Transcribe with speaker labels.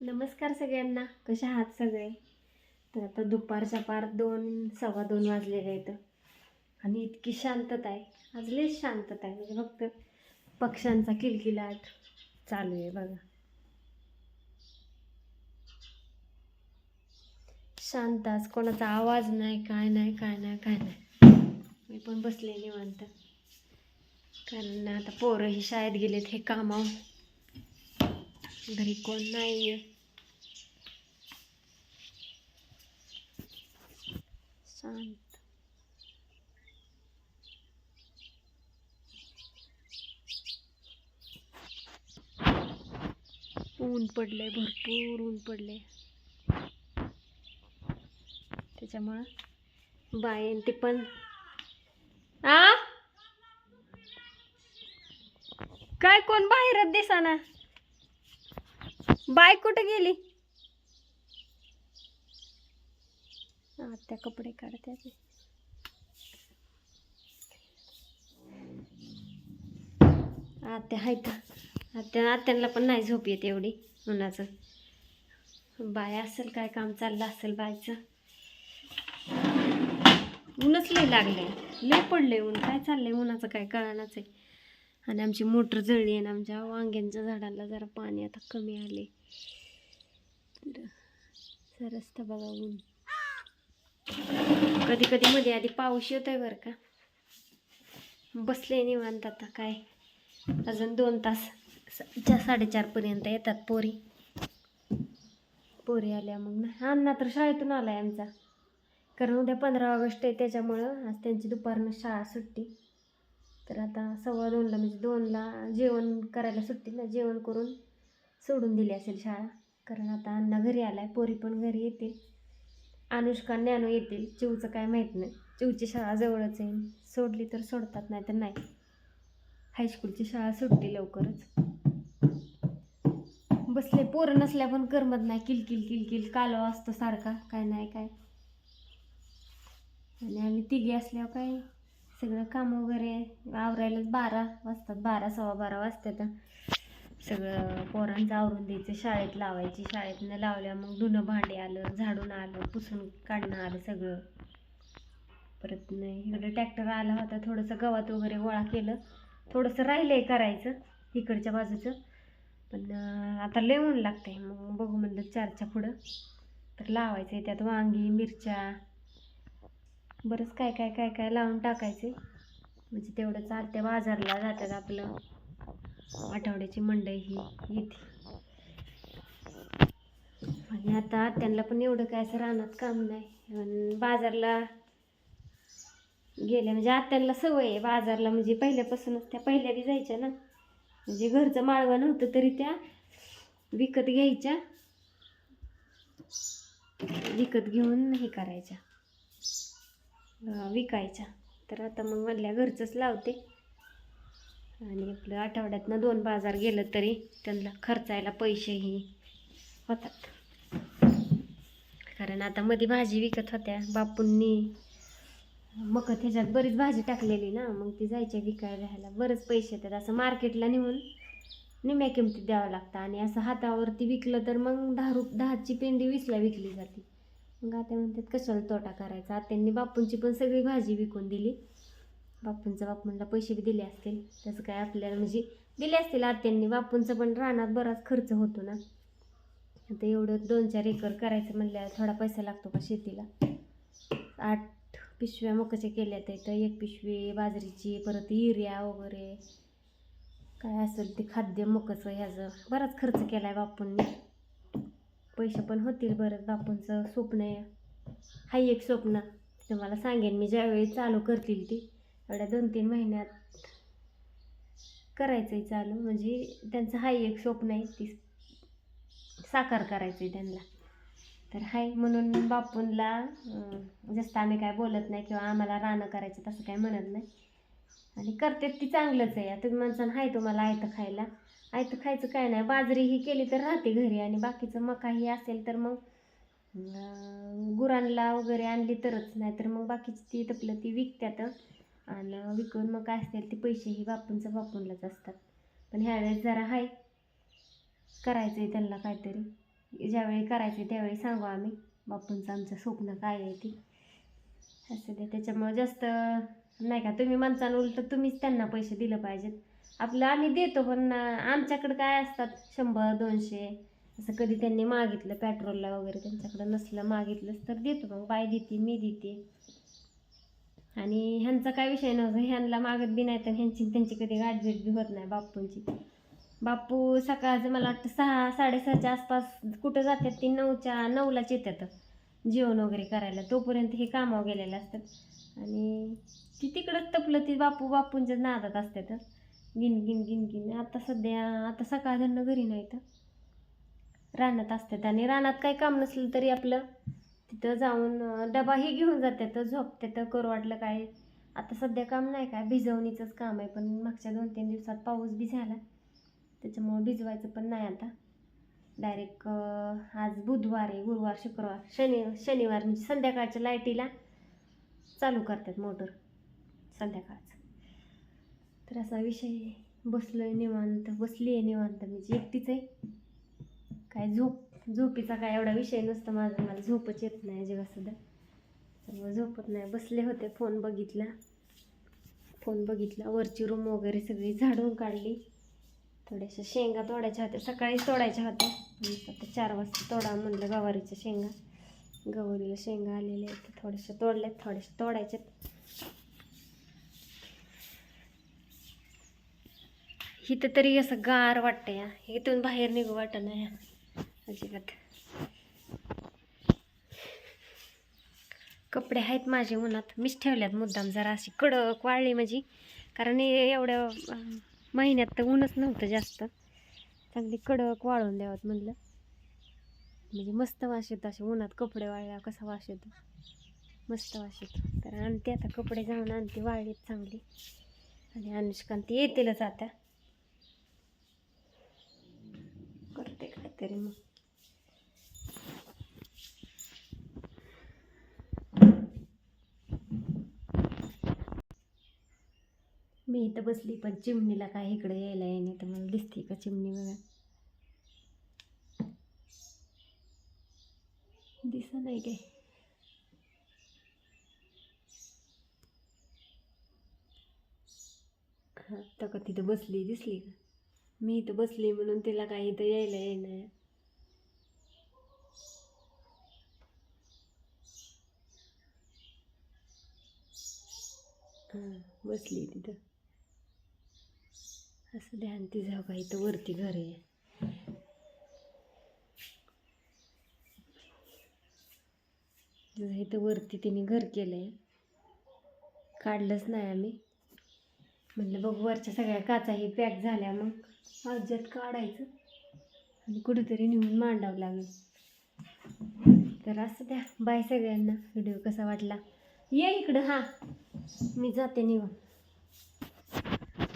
Speaker 1: नमस्कार सगळ्यांना. कशा आहात सगळे? तर आता दुपारच्या पार दोन सव्वा दोन वाजलेले आहेत. आणि इतकी शांतता आहे. आज लईच शांतता आहे. म्हणजे फक्त पक्ष्यांचा किलकिलाट चालू आहे बघा. शांत आज कोणाचा आवाज नाही काय नाही काय नाही काय नाही. मी पण बसले निवांत. कारण आता पोरं ही शाळेत गेलेत हे कामावर. घरी कोण नाही आहे शांत ऊन पडले भरपूर ऊन पडले त्याच्यामुळं बायन ते पण. आ? काय कोण बाहेरच दिसाना? बाय कुठे गेली? आत्या कपडे काढते आत्या आहेत. आत्या आत्यांना पण नाही झोप येत एवढी उन्हाचं. बाय असेल काय काम चाललं असेल बायचं. ऊनच लय लागले लय पडले ऊन. काय चाललंय उन्हाचं काय कळणाच आहे. आणि आमची मोटर जळली आहे आणि आमच्या वांग्यांच्या झाडाला जरा पाणी आता कमी आले रस्ता बघा ऊन. कधी कधी मध्ये आधी पाऊस येतोय बरं का. बसले निवांत आता काय. अजून दोन तास स- च्या साडेचारपर्यंत येतात पोरी. पोरी आल्या मग ना. अण्णा तर शाळेतून आला आहे आमचा. कारण उद्या पंधरा ऑगस्ट आहे त्याच्यामुळं आज त्यांची दुपारनं शाळा सुट्टी. तर आता सव्वा दोनला म्हणजे दोनला जेवण करायला सुट्टी ना जेवण करून सोडून दिली असेल शाळा. कारण आता अण्णा घरी आला आहे पोरी पण घरी येतील. अनुष्का ज्ञानो येतील. चिवचं काय माहीत नाही. चिवची शाळा जवळच आहे. सोडली तर सोडतात नाही. तर नाही हायस्कूलची शाळा सुटली लवकरच. बसले पोरं नसल्या पण करमत नाही. किलकिल किलकिल कालवा असतो सारखा. काय नाही काय. आणि आम्ही तिघी असल्यावर काय? सगळं काम वगैरे आवरायलाच बारा वाजतात. बारा सव्वा बारा वाजतात. सगळं पोरांचं आवरून द्यायचं शाळेत लावायची. शाळेतनं लावल्या मग धुणं भांडे आलं झाडून आलं पुसून काढणं आलं सगळं. परत नाही इकडं ट्रॅक्टर आला होता थोडंसं गवत वगैरे गोळा केलं. थोडंसं राहिलं आहे करायचं इकडच्या बाजूचं. पण आता लय ऊन लागतंय. मग बघू म्हणलं चारच्या पुढं. तर लावायचं आहे त्यात वांगी मिरच्या. बरंच काय काय काय काय लावून टाकायचे म्हणजे तेवढं चालत्या बाजारला जातात आपलं. आठवड्याची मंडई ही येते. आणि आता त्यांना पण एवढं काय असं रानात काम नाही. बाजारला गेले म्हणजे आत्यांना सवय आहे बाजारला म्हणजे पहिल्यापासूनच त्या पहिल्या बी जायच्या ना. म्हणजे घरचं माळवं नव्हतं तरी त्या विकत घ्यायच्या. विकत घेऊन हे करायच्या. विकायच्या. तर आता मग म्हणल्या घरचंच लावते. आणि आपलं आठवड्यातनं दोन बाजार गेलं तरी त्यांना खर्चायला पैसेही होतात. कारण आता मध्ये भाजी विकत होत्या बापूंनी मग त्याच्यात बरीच भाजी टाकलेली ना मग ती जायच्या विकायला राहायला बरेच पैसे येतात. असं मार्केटला नेऊन निम्या किमतीत द्यावं लागतं आणि असं हातावरती विकलं तर मग दहा रुप दहाची पेंडी वीसला विकली जाते. मग आता म्हणतात कशाला तोटा करायचा? त्यांनी बापूंची पण सगळी भाजी विकून दिली. बापूंचा बापूंना पैसे बी दिले असतील. त्याचं काय आपल्याला म्हणजे दिले असतील आत्यांनी. बापूंचं पण रानात बराच खर्च होतो ना. आता एवढं दोन चार एकर करायचं म्हणल्यावर थोडा पैसा लागतो का शेतीला? आठ पिशव्या मकाच्या केल्या तर एक पिशवी बाजरीची परत युरिया वगैरे. काय असेल ते खाद्य मकाचं ह्याचं. बराच खर्च केला आहे बापूंनी. पैसे पण होतील बरं. बापूंचं स्वप्न आहे. हाय एक स्वप्न. तुम्हाला सांगेन मी ज्यावेळी चालू करतील ती. एवढ्या दोन तीन महिन्यात करायचं आहे चालू. म्हणजे त्यांचं हाय एक स्वप्न आहे ती साकार करायचं आहे त्यांना. तर हाय म्हणून बापूंला जसं जास्त आम्ही काय बोलत नाही किंवा आम्हाला रानं करायचं तसं काय म्हणत नाही. आणि करतात ती चांगलंच आहे. तुम्ही माणसानं हाय तुम्हाला आयतं खायला. आयतं खायचं काय नाही. बाजरी ही केली तर राहते घरी आणि बाकीचं मका ही असेल तर मग गुरांला गुरांना वगैरे आणली तरच. नाही तर मग बाकीची ती तपलं ती विकत्यात. आणि विकून मग काय असतील ते पैसेही बापूंचं बापूंलाच असतात. पण ह्यावेळेस जरा हाय. करायचं आहे त्यांना काहीतरी. ज्यावेळी करायचे त्यावेळी सांगू आम्ही. बापूंचं आमचं स्वप्न काय आहे ती. असं ते. त्याच्यामुळं जास्त नाही का तुम्ही माणसानं उलट तुम्हीच त्यांना पैसे दिलं पाहिजेत. आपलं आम्ही देतो पण आमच्याकडं काय असतात? शंभर दोनशे. असं कधी त्यांनी मागितलं पेट्रोलला वगैरे त्यांच्याकडं नसलं मागितलंच तर देतो. मग बाय देते मी देते. आणि ह्यांचा काय विषय नव्हता ह्यांना मागत बी नाही तर ह्यांची त्यांची कधी गाठभेट बी होत नाही बापूंची. बापू सकाळचं मला वाटतं सहा साडेसहाच्या आसपास कुठं जातात ती नऊच्या नऊलाच येतात जेवण वगैरे करायला. तोपर्यंत हे कामावर गेलेले असतात. आणि ती तिकडंच तपलं ती बापू बापूंच्याच नादात असतात. गिन गिन गिन गिन. आता सध्या आता सकाळ घरी नाही तर रानात असतात आणि रानात काही काम नसलं तरी आपलं तिथं जाऊन डबाही घेऊन जातात तर करू वाटलं काय? आता सध्या काम नाही काय? भिजवणीचंच काम आहे पण मागच्या दोन तीन दिवसात पाऊस बी झाला. त्याच्यामुळं भिजवायचं पण नाही आता. डायरेक्ट आज बुधवार आहे गुरुवार शुक्रवार शनि शनिवार म्हणजे संध्याकाळच्या लाईटीला चालू करतात मोटर. संध्याकाळचं. तर असा विषय बसलो आहे निवांत बसली आहे निवांत. म्हणजे एकटीच आहे. काय झोप झोपीचा काय एवढा विषय नसतो माझा. मला झोपच येत नाही जेव्हा त्यामुळे झोपत नाही. बसले होते फोन बघितला. फोन बघितला. वरची रूम वगैरे सगळी झाडून काढली. थोड्याशा शेंगा तोडायच्या होत्या. सकाळीच तोडायच्या होत्या. आता चार वाजता तोडा म्हणलं गवारीच्या शेंगा. गवारीला शेंगा आलेल्या आहेत. थोड्याशा तोडल्यात. थोड्याशा तोडायच्यात. इथं तरी असं गार वाटतं या इथून बाहेर निघू वाटत नाही अजिबात. कपडे आहेत माझे उन्हात. मीच ठेवल्यात मुद्दाम. जरा अशी कडक वाळली माझी. कारण एवढ्या महिन्यात तर ऊनच नव्हतं जास्त. चांगली कडक वाळून द्यावत म्हणलं. म्हणजे मस्त वास येतो असे उन्हात. कपडे वाळल्या कसा वास येतो. मस्त वास येतो. तर आणते आता कपडे जाऊन आणते वाळलीत चांगली. आणि अनुष्कांत येतीलच आता. करते काहीतरी मग. मी इथं बसली पण चिमणीला काय इकडे यायला येणे तर मला दिसते का चिमणी बघा. दिसत नाही काय? हां तर का तिथं बसली दिसली का? मी इथं बसली म्हणून तिला काय इथं यायला येणार हां बसली तिथं. असं ध्यान ती जागा इथं वरती घर आहे. इथं वरती तिने घर केलं आहे काढलंच नाही आम्ही. म्हणलं बघ वरच्या सगळ्या काचाही पॅक झाल्या मग अज्यात काढायचं. आणि कुठेतरी नेऊन मांडावं लागेल. तर असं द्या. बाय सगळ्यांना. व्हिडिओ कसा वाटला? ये इकडं. हां. मी जाते निघून.